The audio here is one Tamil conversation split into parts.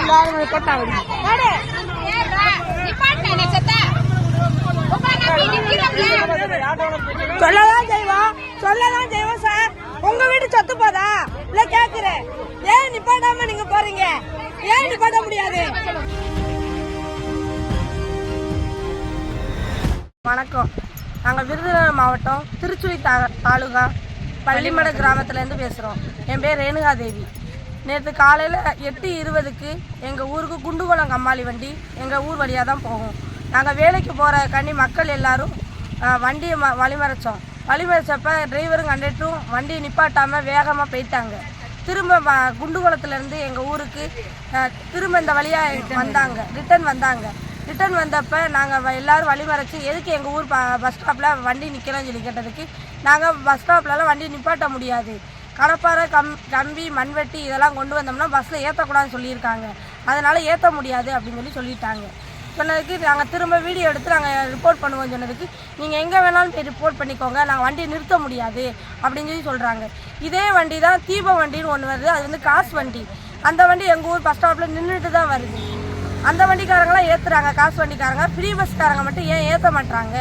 எல்லாரும் போட்டாங்க சொல்லதான் செய்வோம். சொல்லதான் செய்வோம் சார் உங்க வீடு சொத்து போதா? இல்ல கேக்குறேன். ஏன் நிப்பாட்டாம நீங்க போறீங்க? ஏன் நிப்பாட்ட முடியாது? வணக்கம். நாங்கள் விருதுநகர் மாவட்டம் திருச்சுழி தாலுகா பள்ளிமட கிராமத்துலேருந்து பேசுகிறோம் என் பேர் ரேணுகா தேவி நேற்று காலையில் எட்டு இருபதுக்கு எங்கள் ஊருக்கு குண்டுகுளம் கம்மாளி வண்டி எங்கள் ஊர் வழியாக தான் போகும். நாங்கள் வேலைக்கு போகிற கண்ணி மக்கள் எல்லாரும் வண்டியை ம வழிமறைச்சோம். வழிமறைச்சப்ப டிரைவரும் கண்டக்டரும் வண்டியை நிப்பாட்டாமல் வேகமாக போயிட்டாங்க. திரும்ப வ- குண்டுகுளத்துலேருந்து எங்கள் ஊருக்கு திரும்ப இந்த வழியாக வந்தாங்க ரிட்டர்ன் வந்தாங்க. ரிட்டர்ன் வந்தப்போ நாங்கள் எல்லாரும் வழிமறைச்சு எதுக்கு எங்கள் ஊர் ப- பஸ் ஸ்டாப்பில் வண்டி நிற்கலன்னு சொல்லி கேட்டதுக்கு நாங்கள் பஸ் ஸ்டாப்லலாம் வண்டி நிப்பாட்ட முடியாது. கடப்பாறை கம் கம்பி மண்வெட்டி இதெல்லாம் கொண்டு வந்தோம்னா பஸ்ஸில் ஏற்றக்கூடாதுன்னு சொல்லியிருக்காங்க. அதனால் ஏற்ற முடியாது அப்படின்னு சொல்லி சொல்லிட்டாங்க. சொன்னதுக்கு நாங்கள் திரும்ப வீடியோ எடுத்து நாங்கள் ரிப்போர்ட் பண்ணுவோம் சொன்னதுக்கு நீங்கள் எங்கே வேணாலும் போய் ரிப்போர்ட் பண்ணிக்கோங்க நாங்கள் வண்டியை நிறுத்த முடியாது அப்படின்னு சொல்லி சொல்கிறாங்க இதே வண்டி தான் தீப வண்டின்னு ஒன்று வருது அது வந்து காசு வண்டி. அந்த வண்டி எங்கள் ஊர் பஸ் ஸ்டாப்பில் நின்றுட்டு தான் வருது. அந்த வண்டிக்காரங்களாம் ஏற்றுறாங்க காசு வண்டிக்காரங்க. ஃப்ரீ பஸ்காரங்க மட்டும் ஏன் ஏற்ற மாட்டாங்க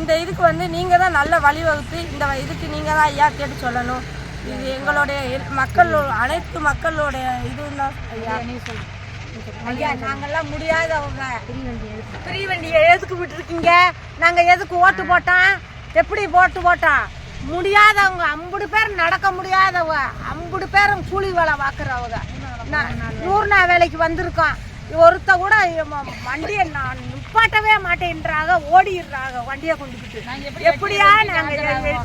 இந்த இதுக்கு வந்து நீங்கள் தான் நல்ல வழிவகுத்து இந்த இதுக்கு நீங்கள் தான் ஐயா கேட்டு சொல்லணும். இது எங்களுடைய மக்கள் அனைத்து மக்களுடைய இதுவும் தான் ஐயா ஐயா நாங்கெல்லாம் முடியாதவங்க. ஃப்ரீ வண்டியை எதுக்கு விட்டுருக்கீங்க. நாங்க எதுக்கு ஓட்டு போட்டோம்? எப்படி ஓட்டு போட்டோம்? முடியாதவங்க ஐம்பது பேர் நடக்க முடியாதவங்க ஐம்பது பேரும் கூலி வேலை பார்க்குறவங்க நூறு நாள் வேலைக்கு வந்திருக்கோம். ஒருத்த கூட வண்டியை நான் நிப்பாட்டவே மாட்டேன்றாங்க ஓடிடுறாங்க வண்டியை கொண்டுக்கிட்டு எப்படியா நாங்க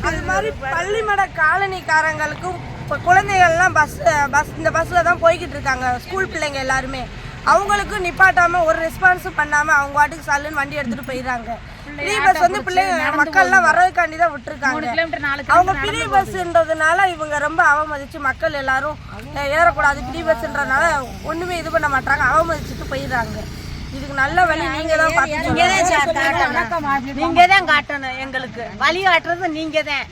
அது மாதிரி பள்ளிமட காலனிக்காரங்களுக்கும் இப்போ குழந்தைகள்லாம் பஸ் பஸ் இந்த பஸ்ஸில் தான் போய்கிட்டு இருக்காங்க ஸ்கூல் பிள்ளைங்க எல்லாருமே. அவங்களுக்கும் நிப்பாட்டாம ஒரு ரெஸ்பான்ஸும் பண்ணாம அவங்க வாட்டுக்கு சல்லுன்னு வண்டி எடுத்துட்டு போயிடுறாங்க. ஃப்ரீ பஸ் வந்து பிள்ளைங்க மக்கள்லாம் வர்றதுக்காண்டி தான் விட்டுருக்காங்க அவங்க ஃப்ரீ பஸ்ன்றதுனால இவங்க ரொம்ப அவமதிச்சு மக்கள் எல்லாரும் ஏறக்கூடாது ஃப்ரீ பஸ்ன்றதுனால ஒண்ணுமே இது பண்ண மாட்டாங்க அவமதிச்சுட்டு போயிடுறாங்க. இதுக்கு நல்ல வழி நீங்க தான் பார்த்து நீங்க. தான் காட்டணும் நீங்க தான் காட்டணும் எங்களுக்கு. வழி காட்டுறது நீங்க தான்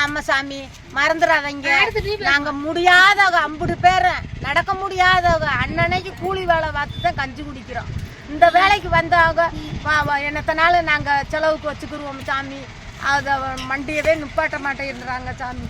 ஆமா சாமி மறந்துடாதீங்க. நாங்க முடியாதவங்க ஐம்பது பேர். நடக்க முடியாதவங்க அன்னன்னைக்கு கூலி வேலை பார்த்து தான் கஞ்சி குடிக்கிறோம். இந்த வேலைக்கு வந்தவங்க வா- என்னத்தனால நாங்கள் செலவுக்கு வச்சுக்கிருவோம் சாமி. அதை மண்டியவே நிப்பாட்ட மாட்டேன்றாங்க சாமி.